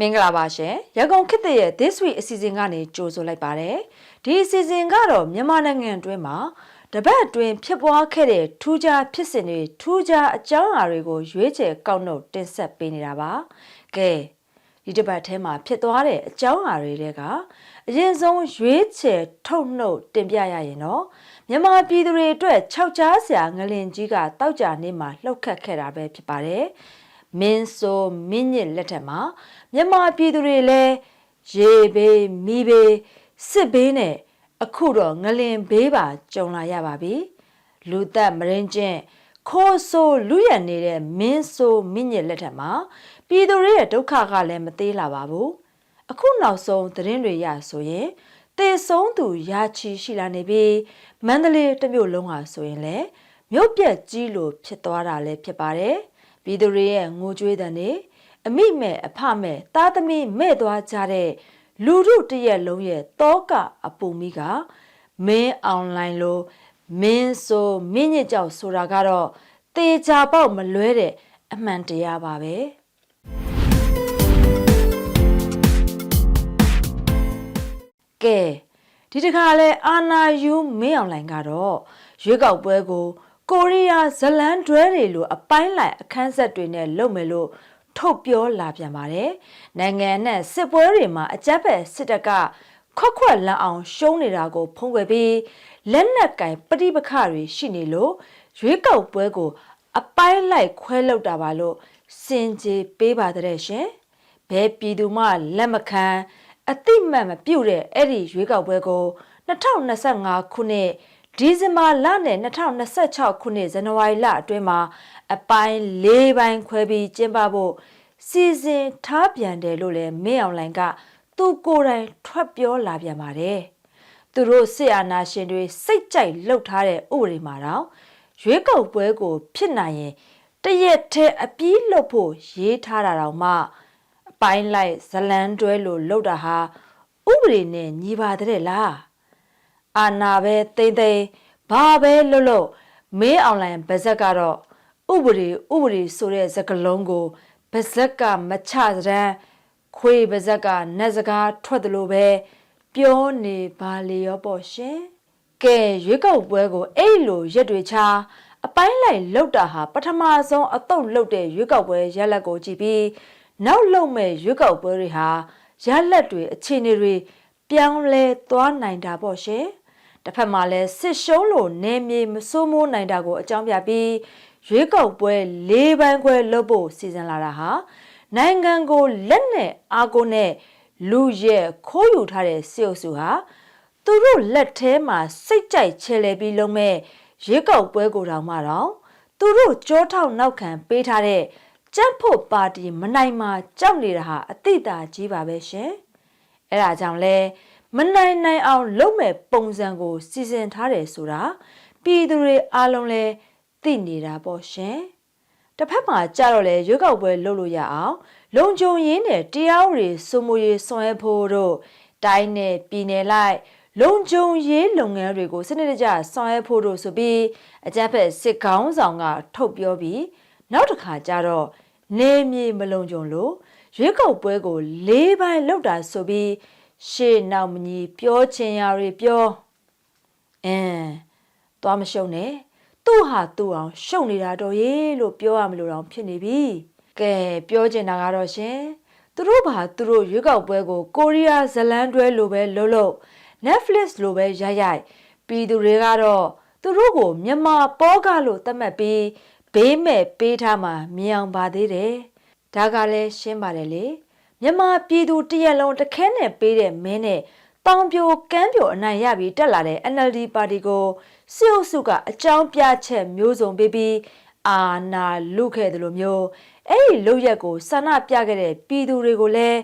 မင်္ဂလာပါရှင်ရကုန်ခေတ်သစ်ရဲ့ This Week အစီအစဉ်ကနေကြိုဆိုလိုက်ပါတယ်ဒီအစီအစဉ်ကတော့မြန်မာနိုင်ငံအတွင်းမှာတပတ်အတွင်းဖြစ်ပွားခဲ့တဲ့ထူးခြားဖြစ်စဉ်တွေထူးခြားအကြောင်းအရာတွေကိုရွေးချယ်ကောက်နှုတ်တင်ဆက်ပေးနေတာပါကဲဒီတစ်ပတ်ထဲမှာဖြစ်သွားတဲ့အကြောင်းအရာတွေတဲကအရင်ဆုံးရွေးချယ်ထုတ်နှုတ်တင်ပြရရင်တော့မြန်မာပြည်သူတွေအတွက်ခြောက်ကြားစရာငလင်ကြီးကတောက်ကြနေမှာလှုပ်ခတ်ခဲ့တာပဲဖြစ်ပါတယ် မင်းဆိုမင်းညစ်လက်ထက်မှာမြန်မာပြည်သူတွေလည်းရေဘေးမီးဘေးစစ်ဘေးနဲ့အခုတော့ငလင်ဘေးပါကြုံလာရပါပြီလူသက်မရင်ကျင့်ခိုးဆိုးလူရနေတဲ့မင်းဆိုမင်းညစ်လက်ထက်မှာပြည်သူတွေရဲ့ဒုက္ခကလည်းမသေးလာပါဘူးအခုနောက်ဆုံးသတင်းတွေရဆိုရင်တေဆုံးသူရာချီရှိလာနေပြီးမန္တလေးတစ်မြို့လုံးဟာဆိုရင်လည်းမြို့ပြက်ကြီးလို့ဖြစ်သွားတာလည်းဖြစ်ပါတယ် ပြည်သူတွေရဲ့ငိုကြွေးတဲ့နေအမိမဲ့အဖမဲ့သားသမီးမဲ့သွားကြတဲ့လူထုတရက်လုံးရဲ့တောကအပူမီကမင်းအွန်လိုင်းလို့မင်းဆိုမင်းညစ်ကြောက်ဆိုတာကတော့တေချာပေါက်မလွဲတဲ့အမှန်တရားပါပဲကဲဒီတခါလဲအာနာယူမင်းအောင်လိုင်းကတော့ရွေးကောက်ပွဲကို ကိုရီးယားဇလန်ဒွဲတွေလိုအပိုင်းလိုက်အခန်းဆက်တွေနဲ့လုပ်မယ်လို့ထုတ်ပြောလာပြန်ပါတယ်။နိုင်ငံနဲ့စစ်ပွဲတွေမှာအကြက်ဖက်စစ်တပ်ကခွက်ခွက်လန့်အောင်ရှုံးနေတာကို ဖုံးကွယ်ပြီးလက်နက်ကင်ပဋိပက္ခတွေရှိနေလို့ရွေးကောက်ပွဲကို အပိုင်းလိုက်ခွဲလောက်တာပါလို့စင်ကြေပေးပါတဲ့ရှင်။ဘဲပြည်သူမှလက်မခံအတိမတ်မပြုတ်တဲ့အဲ့ဒီရွေးကောက်ပွဲကို2025ခုနှစ် ဒီဇင်ဘာလနဲ့2026ခုနှစ်ဇန်နဝါရီလအတွင်းမှာအပိုင်း၄ပိုင်းခွဲပြီးကျင်းပဖို့စီစဉ်ထားပြန်တယ်လို့လည်းမင်းအောင်လိုင်က သူကိုယ်တိုင်ထွက်ပြောလာပြန်ပါတယ်။သူတို့စစ်အာဏာရှင်တွေစိတ်ကြိုက်လှုပ်ထားတဲ့ဥပဒေမှာတော့ရွေးကောက်ပွဲကို ဖြစ်နိုင်ရင်တရက်တည်းအပြီးလှုပ်ဖို့ရေးထားတာတော့မှအပိုင်းလိုက်ဇလန်းတွဲလို့လှုပ်တာဟာဥပဒေနဲ့ညီပါတဲ့လား။ အာနာပဲတိမ့်သိမ့်ဘာပဲလှုပ်လှုပ်မင်းအောင်လိုင်ဗဇက်ကတော့ဥပဒေဥပဒေဆိုတဲ့စကားလုံးကိုဗဇက်ကမချစရန်ခွေဗဇက်ကနတ်စကားထွက်တယ်လို့ပဲပြောနေပါလေရောပေါ့ရှင်ကဲရွေးကောက်ပွဲကိုအဲ့လိုရက်တွေချာအပိုင်းလိုက်လောက်တာဟာပထမဆုံးအတုတ်လောက်တဲ့ရွေးကောက်ပွဲရက်လက်ကိုကြည့်ပြီးနောက်လောက်မဲ့ရွေးကောက်ပွဲတွေဟာရက်လက်တွေအခြေအနေတွေပြောင်းလဲသွားနိုင်တာပေါ့ရှင် တစ်ဖက်မှာလည်းစစ်ရှုံးလို့နေမြေမစိုးမိုးနိုင်တာကိုအကြောင်းပြပြီးရွေးကောက်ပွဲ၄ပန်းခွဲလုပ်ဖို့စီစဉ်လာတာဟာနိုင်ငံကိုလက်နဲ့အာကိုနဲ့လူရဲ့ခိုးယူထားတဲ့စစ်အုပ်စုဟာသူတို့လက်ထဲမှာစိတ်ကြိုက်ချဲလဲပြီးလုံးမဲ့ရွေးကောက်ပွဲကိုတောင်မှတော့သူတို့ကြောထောက်နောက်ခံပေးထားတဲ့ကြက်ဖို့ပါတီမနိုင်မှာကြောက်နေတာဟာအတိတ်တာကြီးပါပဲရှင်အဲဒါကြောင့်လဲ မနိုင်နိုင်အောင်လုပ်မဲ့ပုံစံကိုစီစဉ်ထားတယ်ဆိုတာပြည်သူတွေအားလုံးလဲသိနေတာပေါ့ရှင်တစ်ဖက်မှာကြတော့လေရွေးကောက်ပွဲလုပ်လို့ရအောင်လုံခြုံရေးနဲ့တရားဥပဒေစိုးမိုးရေးဆောင်ရွက်ဖို့တို့တိုင်းနဲ့ပြည်နယ်လိုက်လုံခြုံရေးလုပ်ငန်းတွေကိုစနစ်တကျဆောင်ရွက်ဖို့တို့ဆိုပြီးအကြမ်းဖက်စစ်ကောင်းဆောင်ကထုတ်ပြောပြီးနောက်တစ်ခါကျတော့နေမြေမလုံခြုံလို့ရွေးကောက်ပွဲကိုလေးပိုင်းလောက်တာဆိုပြီး ရှေ့နောက်မညီပြောချင်ရတွေပြောအင်းသွားမရှုံနဲ့သူ့ဟာသူ့အောင်ရှုံနေတာတော့ရေလို့ပြောရမလို့တော့ဖြစ်နေပြီကဲပြောချင်တာကတော့ရှင်သူတို့ဘာသူတို့ရွေးကောက်ပွဲကိုကိုရီးယားဇလန်တွဲလိုပဲလှုပ်လှုပ် Netflix လိုပဲရိုက်ရိုက်ပြည်သူတွေကတော့သူတို့ကိုမြန်မာပေါကလို့သတ်မှတ်ပြီးဘေးမဲ့ပေးထားမှမြင်အောင်ပါသေးတယ်ဒါကလည်းရှင်းပါတယ်လေ မြန်မာပြည်သူတရက်လုံးတခဲနဲ့ပေးတဲ့မင်းနဲ့တောင်ပြိုကမ်းပြိုအနိုင်ရပြီးတက်လာတဲ့ NLD ပါတီကိုစစ်အုပ်စုကအကြောင်းပြချက်မျိုးစုံပေးပြီးအာနာလုခဲ့တယ်လို့မျိုးအဲ့ဒီလုရက်ကိုဆန္ဒပြခဲ့တဲ့ပြည်သူတွေကိုလည်း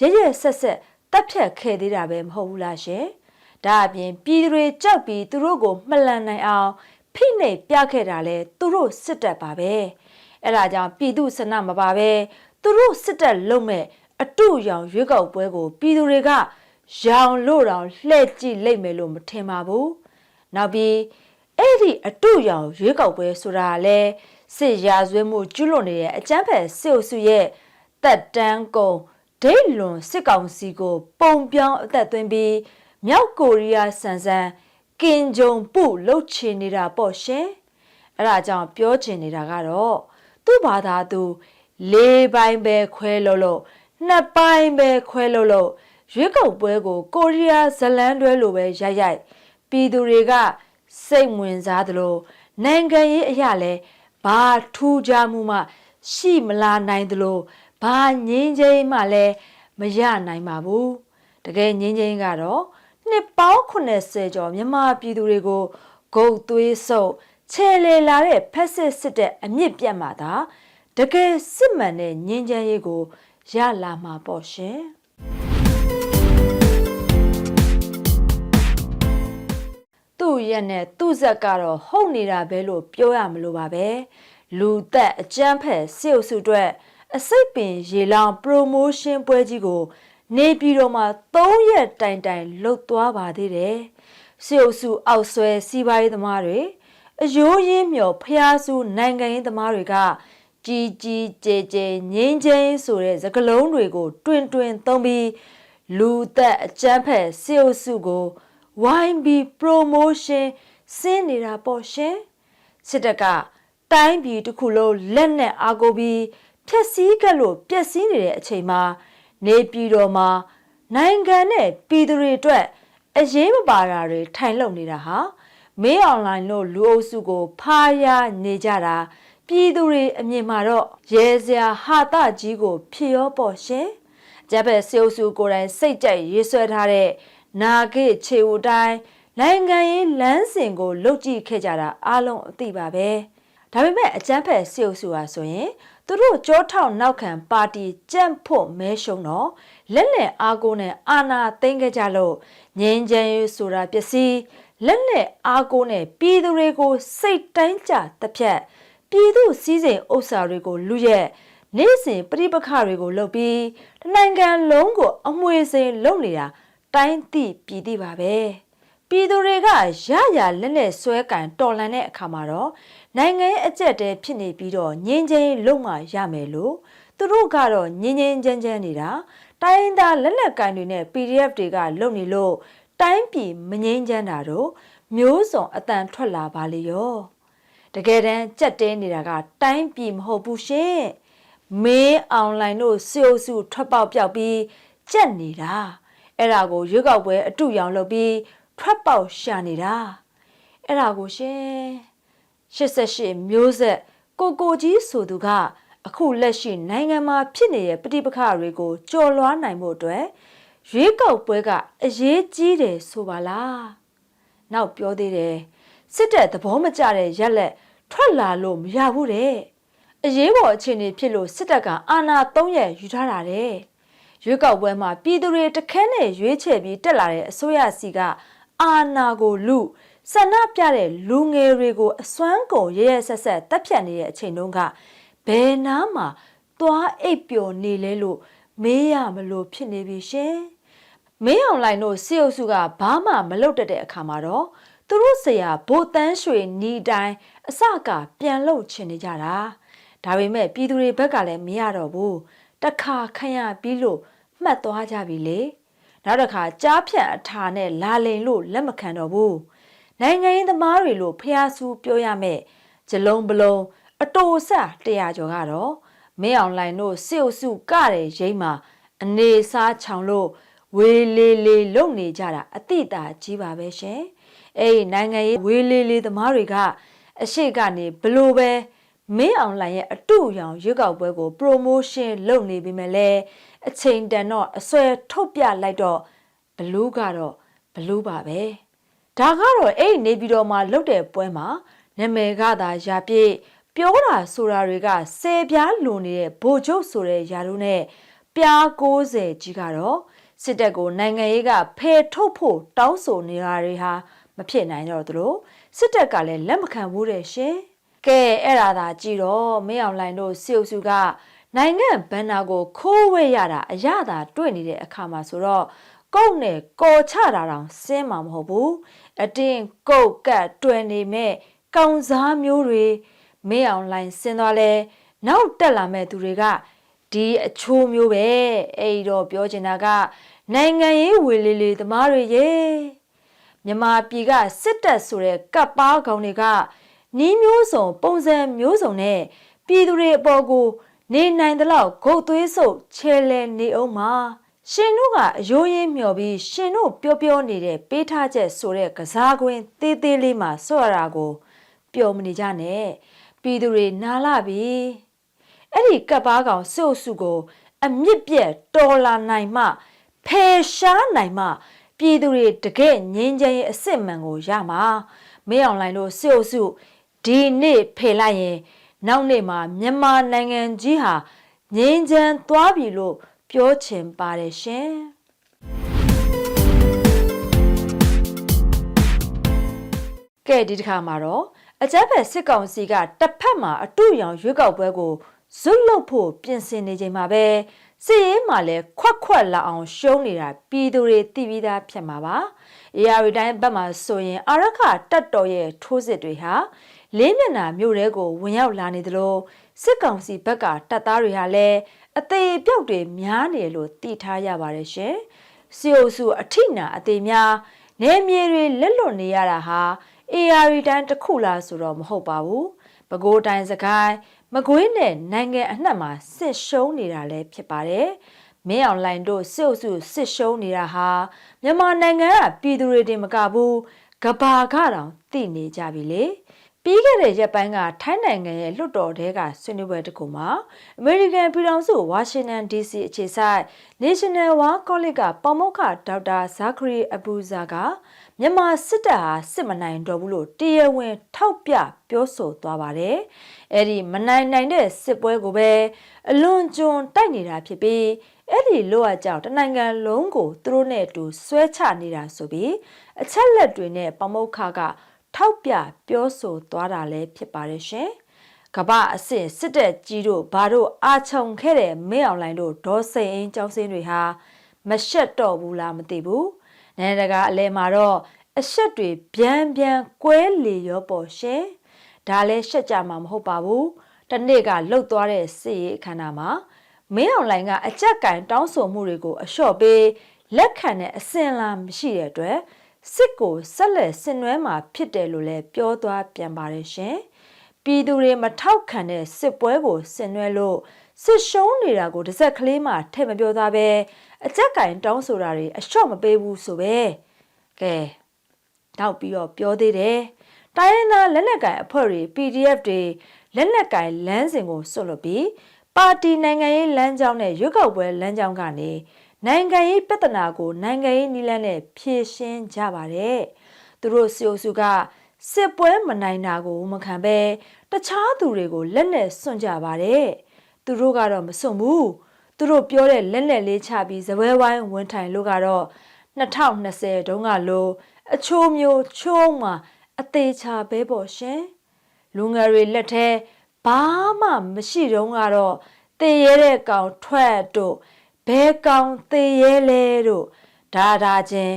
ရရဆက်ဆက်တပ်ဖြတ်ခဲ့သေးတာပဲမဟုတ်ဘူးလားရှင်ဒါအပြင်ပြည်သူတွေကြောက်ပြီးသူတို့ကိုမှလန်နိုင်အောင်ဖိနှိပ်ပြခဲ့တာလဲသူတို့စစ်တပ်ပါပဲအဲ့ဒါကြောင့်ပြည်သူဆန္ဒမပါပဲသူတို့စစ်တပ်လုံးမဲ့ အတုရောင်ရွေးကောက်ပွဲကိုပြည်သူတွေကရောင်လို့တောင်လှဲ့ကြည့်လိုက်မယ်လို့မထင်ပါဘူးနောက်ပြီးအဲ့ဒီအတုရောင်ရွေးကောက်ပွဲဆိုတာလဲစစ်ရာဇဝဲမှုကျွလွန်နေတဲ့အကြမ်းဖက်စစ်အုပ်စုရဲ့တက်တန်းကုံဒိတ်လွန်စစ်ကောင်စီကို ပုံပြောင်းအသက်သွင်းပြီးမြောက်ကိုရီးယားဆန်ဆန်ကင်ဂျုံပုလှုပ်ချင်နေတာပေါ့ရှင်အဲ့ဒါကြောင့်ပြောချင်နေတာကတော့သူ့ဘာသာသူလေးပိုင်းပဲခွဲလို့လို့ နှစ်ပိုင်းပဲခွဲလို့လို့ရွေးကောက်ပွဲကိုကိုရီးယားဇလန်းတွဲလိုပဲရိုက်ရိုက်ပြည်သူတွေကစိတ်ဝင်စားသလိုနိုင်ငံရေးအရာလဲဘာထူးခြားမှုမှ ရှိမလာနိုင်သလိုဘာငင်းချင်းမှလည်းမရနိုင်ပါဘူးတကယ်ငင်းချင်းကတော့နှစ်ပေါင်း80ကျော်မြန်မာပြည်သူတွေကိုဂုတ်သွေးဆုပ်ချဲလေလာတဲ့ဖက်စစ်စစ်တဲ့အမြင့်ပြတ်မှသာတကယ်စစ်မှန်တဲ့ငင်းချမ်းရေးကို ရလာမှာပေါ့ရှင်သူ့ရက်နဲ့သူ့ဇက်ကတော့ဟုတ်နေတာပဲလို့ပြောရမလို့ပါပဲလူသက်အကျန်းဖက်စစ်အုပ်စုအတွက်အစိတ်ပင်ရေလောင်ပရိုမိုးရှင်းပွဲကြီးကို နေပြည်တော်မှာ3ရက်တိုင်တိုင်လှုပ်သွားပါသေးတယ်စစ်အုပ်စုအောက်ဆွဲစီးပွားရေးသမားတွေအယိုးရင်းမြော်ဖျားစုနိုင်ငံရေးသမားတွေက ကြီးကြီးကျယ်ကျယ်ငင်းချင်းဆိုတဲ့စကားလုံးတွေကို တွင်တွင်သုံးပြီးလူသက်အကျန်းဖက်စေအုပ်စုကို YB promotion စင်းနေတာပေါ့ရှင်စစ်တပ်ကတိုင်းပြည်တစ်ခုလုံးလက်နဲ့အားကိုပြီးဖြက်စီးကလို့ပျက်စီးနေတဲ့အချိန်မှာ နေပြည်တော်မှာနိုင်ငံနဲ့ပြည်သူတွေအတွက်အရေးမပါတာတွေထိုင်လုံနေတာဟာမင်းအွန်လိုင်းလို့လူအုပ်စုကိုဖားရနေကြတာ ပြည်သူတွေအမြင်မှာတော့ရဲစရာဟာတကြီးကို ဖြစ်ရောပေါ့ရှင်။ကျပ်ပဲစေအုပ်စုကိုယ်တိုင်စိတ်ကြိုက်ရေးဆွဲထားတဲ့နာဂိတ်ခြေဦးတိုင်းနိုင်ငံရေးလမ်းစဉ်ကိုလုတ်ကြည့်ခဲ့ကြတာအားလုံးအသိပါပဲ။ဒါပေမဲ့အကျန်းဖက်စေအုပ်စုဟာဆိုရင်သူတို့ကြောထောက်နောက်ခံပါတီကြန့်ဖို့မဲရှုံတော့လက်လက်အားကိုနဲ့အာနာသိမ်းခဲ့ကြလို့ငင်းချမ်းရေးဆိုတာပစ္စည်းလက်လက်အားကိုနဲ့ပြည်သူတွေကိုစိတ်တိုင်းကြတစ်ဖြတ် ပြည်သူစည်းစိမ်ဥစ္စာတွေကိုလူရက်နေ့စဉ်ပြိပခတွေကိုလုပ်ပြီးတနိုင်ငံလုံးကိုအမွေစိန်လုပ်နေတာတိုင်းသိပြည်သိပါပဲပြည်သူတွေကရရလက်နဲ့ဆွဲကင်တော်လန်တဲ့အခါမှာတော့နိုင်ငံရဲ့အကျက်တဲဖြစ်နေပြီးတော့ငင်းချင်းလုံးမှရမယ်လို့သူတို့ကတော့ငင်းငင်းချမ်းချမ်းနေတာတိုင်းသားလက်လက်ကင်တွေနဲ့ PDF တွေကလုပ်နေလို့တိုင်းပြည်မငင်းချမ်းတာတော့မျိုးစုံအတန်ထွက်လာပါလေရော တကယ်တမ်းကြက်တဲနေတာကတိုင်းပြည်မဟုတ်ဘူးရှင်မင်းအွန်လိုင်းတို့စီအိုစုထွက်ပေါက်ပြောက်ပြီးကြက်နေတာအဲ့ဒါကိုရွေးကောက်ပွဲအတူရောင်လုပ်ပြီးထွက်ပေါက်ရှာနေတာအဲ့ဒါကိုရှင်88မျိုးဆက်ကိုကိုကြီးဆိုသူကအခုလက်ရှိနိုင်ငံမှာဖြစ်နေတဲ့ပဋိပက္ခတွေကိုကြော်လွှားနိုင်ဖို့အတွက်ရွေးကောက်ပွဲကအရေးကြီးတယ်ဆိုပါလားနောက်ပြောသေးတယ် စစ်တပ်သဘောမကျတဲ့ရက်လက်ထွက်လာလို့မရဘူးတဲ့အရေးပေါ်အခြေအနေဖြစ်လို့စစ်တပ်ကအာဏာ၃ရက်ယူထားတာတဲ့ရွေးကောက်ပွဲမှာပြည်သူတွေတခဲနဲ့ရွေးချယ်ပြီးတက်လာတဲ့အစိုးရစီကအာဏာကိုလူဆန္ဒပြတဲ့လူငယ်တွေကိုအစွမ်းကုန်ရရဆက်ဆက်တပ်ဖြတ်နေတဲ့အချိန်တုန်းကဘယ်နားမှာသွားအိပ်ပျော်နေလဲလို့မေးရမလို့ဖြစ်နေပြီရှင်မင်းအောင်လိုင်တို့စီအုပ်စုကဘာမှမလုပ်တတ်တဲ့အခါမှာတော့ သူတို့ဆရာဗိုလ်တန်းရွှေနီတိုင်းအစကပြန်လှုပ်ချင်နေကြတာဒါပေမဲ့ပြည်သူတွေဘက်ကလည်းမရတော့ဘူးတခါခရပြီးလို့မှတ်သွားကြပြီလေနောက်တစ်ခါကြားဖြတ်အထာနဲ့လာလိန်လို့လက်မခံတော့ဘူးနိုင်ငံရေးသမားတွေလို့ဖျားဆူပြောရမယ်ဂျလုံးပလုံးအတူဆတရားကျော်ကတော့မင်းအောင်လိုင်တို့စစ်အုပ်စုကတဲ့ရိမ့်မှာအနေစားချောင်လို့ဝေးလေးလေးလုံနေကြတာအတိတာကြီးပါပဲရှင် အဲ့ဒီနိုင်ငံရေးဝေးလေးလေးသမားတွေကအရှိကနေဘလို့ပဲမင်းအောင်လိုင်ရဲ့အတူရောင်ရွက်ောက်ပွဲကို promotion လုပ်နေပြီမဲ့လဲအချိန်တန်တော့အစွဲထုတ်ပြလိုက်တော့ဘလူးကတော့ဘလူးပါပဲဒါကတော့အဲ့နေပြီးတော့မှလုတ်တဲ့ပွဲမှာနာမည်ကသာရာပြည့်ပြောတာဆိုတာတွေကဆယ်ပြားလွန်နေတဲ့ဘိုလ်ချုပ်ဆိုတဲ့ယာတို့နဲ့ပြား90ကြီးကတော့စစ်တပ်ကိုနိုင်ငံရေးကဖယ်ထုတ်ဖို့တောင်းဆိုနေတာတွေဟာ မဖြစ်နိုင်တော့သလိုစစ်တပ်ကလည်းလက်မခံဘူးတဲ့ရှင်ကဲအဲ့ဒါသာကြည့်တော့မင်းအောင်လှိုင်တို့စီအုပ်စုကနိုင်ငံဘန်နာကိုခိုးဝဲရတာအရသာတွေ့နေတဲ့အခါမှာဆိုတော့ကုတ်နဲ့ကော်ချတာတောင်စင်းမှာမဟုတ်ဘူးအတင်းကုတ်ကတ်တွယ်နေမဲ့ကောင်စားမျိုးတွေမင်းအောင်လှိုင်စင်းသွားလဲနောက်တက်လာမဲ့သူတွေကဒီအချိုးမျိုးပဲအဲ့ဒီတော့ပြောချင်တာကနိုင်ငံရေးဝေလေးလေးသမားတွေရေ မြန်မာပြည်ကစစ်တပ်ဆိုတဲ့ကပ်ပါကောင်တွေကနီးမျိုးစုံ ပုံစံမျိုးစုံနဲ့ပြည်သူတွေအပေါ်ကို နေနိုင်သလောက်ဂုတ်သွေးဆုပ်ချဲလဲနေအောင်မှာရှင်တို့ကအယိုးရင်းမျောပြီးရှင်တို့ပြောပြောနေတဲ့ပေးထားချက်ဆိုတဲ့ကစားကွင်းသေးသေးလေးမှာဆော့ရတာကိုပျော်မနေကြနဲ့ပြည်သူတွေနားလာပြီအဲ့ဒီကပ်ပါကောင်စုပ်စုကို အမြင့်ပြက်တော်လာနိုင်မှဖယ်ရှားနိုင်မှ ပြည်သူတွေတကယ်ငြင်းချင်ရဲ့အစ်စ်မှန်ကိုရမှာမင်းအောင်လိုင်းတို့စုပ်စုဒီနေ့ဖယ်လိုက်ရင်နောက်နေ့မှာမြန်မာနိုင်ငံကြီးဟာငြင်းချမ်းသွားပြီလို့ပြောချင်ပါတယ်ရှင်။ကဲဒီတစ်ခါမှာတော့အကြမ်းဖက်စစ်ကောင်စီကတစ်ဖက်မှာအတူရောင်ရွေးကောက်ပွဲကိုဇွတ်လုတ်ဖို့ပြင်ဆင်နေချိန်မှာပဲ စစ်ရေးမှာလည်းခွက်ခွက်လာအောင်ရှုံးနေတာပြည်သူတွေသိပြီးသားဖြစ်မှာပါ။ AR တိုင်းဘက်မှာဆိုရင်အာရခတက်တော်ရဲ့ထိုးစစ်တွေဟာလေးမျက်နှာမြို့တဲကိုဝင်ရောက်လာနေသလိုစစ်ကောင်စီဘက်ကတပ်သားတွေဟာလည်းအသေးပြောက်တွေများနေလို့သိထားရပါတယ်ရှင်။စီအိုစုအထိနာအသေးများနေမြေတွေလက်လွတ်နေရတာဟာ AR တိုင်းတစ်ခုလားဆိုတော့မဟုတ်ပါဘူး။ပဲခူးတိုင်းစကိုင်း မကွေးနဲ့နိုင်ငံအနှံ့မှာစစ်ရှုံးနေတာလည်းဖြစ်ပါတယ်။မင်းအောင်လိုင်တို့စစ်အုပ်စုစစ်ရှုံးနေတာဟာမြန်မာနိုင်ငံကပြည်သူတွေတင်မကဘူးကဘာကတောင်သိနေကြပြီလေ။ ပြီးခဲ့တဲ့ရက်ပိုင်းကထိုင်းနိုင်ငံရဲ့လွှတ်တော်ထဲကဆွေးနွေးပွဲတစ်ခုမှာ American ပြည်ထောင်စု Washington DC အခြေစိုက် National War College ကပေါမောက္ခဒေါက်တာဇာခရီအဘူဇာကမြန်မာစစ်တပ်ဟာစစ်မနိုင်တော့ဘူးလို့တရားဝင် ထောက်ပြပြောဆိုသွားပါတယ်။အဲ့ဒီမနိုင်နိုင်တဲ့စစ်ပွဲကိုပဲအလွန်ကျွံတိုက်နေတာဖြစ်ပြီးအဲ့ဒီလိုအပ်ကြောင့်တနိုင်ငံလုံးကိုသူတို့နဲ့အတူဆွဲချနေတာဆိုပြီးအချက်လက်တွေနဲ့ပမုတ်ခက ထောက်ပြပြောဆိုသွားတာလည်းဖြစ်ပါတယ်ရှင်။ကပအစ်စ်စစ်တပ်ကြီးတို့ဘာတို့အာချုံခဲ့တဲ့မင်းအောင်လိုင်းတို့ဒေါ်စိန်အင်းကျောင်းစင်းတွေဟာမရှက်တော့ဘူးလားမသိဘူး။နိုင်ငံတကာအလဲမှာတော့အရှက်တွေဗျံဗျံကွဲလေရောပေါ့ရှင်။ဒါလည်းရှက်ကြမှာမဟုတ်ပါဘူး။တနေ့ကလှုပ်သွားတဲ့စစ်ရေးအခမ်းအနားမှာမင်းအောင်လိုင်းကအကြက်ကင်တောင်းဆိုမှုတွေကိုအလျှော့ပေးလက်ခံတဲ့အစင်လာမရှိတဲ့အတွက် စစ်ကိုဆက်လက်ဆင်နွှဲမှာဖြစ်တယ်လို့လည်းပြောသွားပြန်ပါတယ်ရှင်။ပြည်သူတွေမထောက်ခံတဲ့စစ်ပွဲကိုဆင်နွှဲလို့စစ်ရှုံးနေတာကိုတစ်စက်ကလေးမှထည့်မပြောသားပဲအကြက်ကင်တောင်းဆိုတာတွေအလျှော့မပေးဘူးဆိုပဲ။ကဲနောက်ပြီးတော့ပြောသေးတယ်။တိုင်းရင်းသားလက်နက်ကင်အဖွဲ့တွေ PDF တွေလက်နက်ကင်လမ်းစဉ်ကိုဆွတ်လွတ်ပြီးပါတီနိုင်ငံရေးလမ်းကြောင်းနဲ့ရွေးကောက်ပွဲလမ်းကြောင်းကနေ နိုင်ငံရေးပြဿနာကိုနိုင်ငံရေးနည်းလမ်းနဲ့ဖြေရှင်းကြပါတယ်။သူတို့စီအိုစုကစစ်ပွဲမနိုင်တာကိုမခံပဲတခြားသူတွေကိုလက်နဲ့စွန့်ကြပါတယ်။သူတို့ကတော့မစွန့်ဘူး။သူတို့ပြောတဲ့လက်နဲ့လေးချပြီးဇပွဲဝိုင်းဝန်ထိုင်လို့ကတော့2020တုန်းကလိုအချိုးမျိုးချိုးမှအသေးချပဲပေါ့ရှင်။လူငယ်တွေလက်ထဲဘာမှမရှိတုန်းကတော့တည်ရဲတဲ့ကောင်ထွက်တို့ ဘဲကောင်သေးရဲလဲတို့ဒါဒါချင်း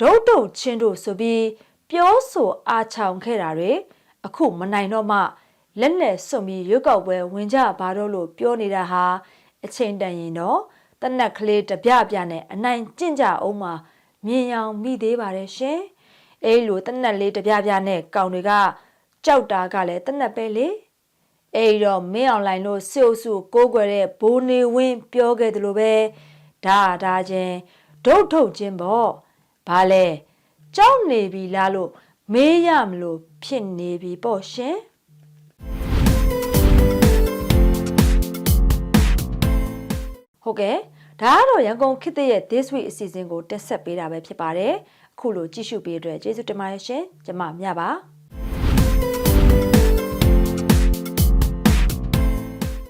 ဒုတ်တုတ်ချင်းတို့ဆိုပြီးပြောဆိုအားချောင်ခဲ့တာတွေအခုမနိုင်တော့မှလက်နဲ့စွန့်ပြီးရွက်ောက်ပွဲဝင်ကြပါတော့လို့ပြောနေတာဟာအချိန်တန်ရင်တော့တနက်ကလေးတပြပြနဲ့အနိုင်ကျင့်ကြအောင်မှမြင်ရောင်မိသေးပါတယ်ရှင်အဲလိုတနက်လေးတပြပြနဲ့ကောင်တွေကကြောက်တာကလည်းတနက်ပဲလေ အဲ့တော့မင်းအောင်လိုင်းလို့စစ်အုပ်စုကိုးကွယ်တဲ့ဘိုးနေဝင်းပြောခဲ့သလိုပဲဒါဒါချင်းဒုတ်ထုတ်ခြင်းပေါ့ဘာလဲကြောက်နေပြီလားလို့မေးရမလို့ဖြစ်နေပြီပေါ့ရှင်ဟုတ်ကဲ့ဒါကတော့ရန်ကုန်ခေတ်ရဲ့ this week အစီအစဉ်ကိုတက်ဆက်ပေးတာပဲဖြစ်ပါတယ်အခုလိုကြည့်ရှုပေးတဲ့အတွက်ကျေးဇူးတင်ပါတယ်ရှင်ကျမမြပါ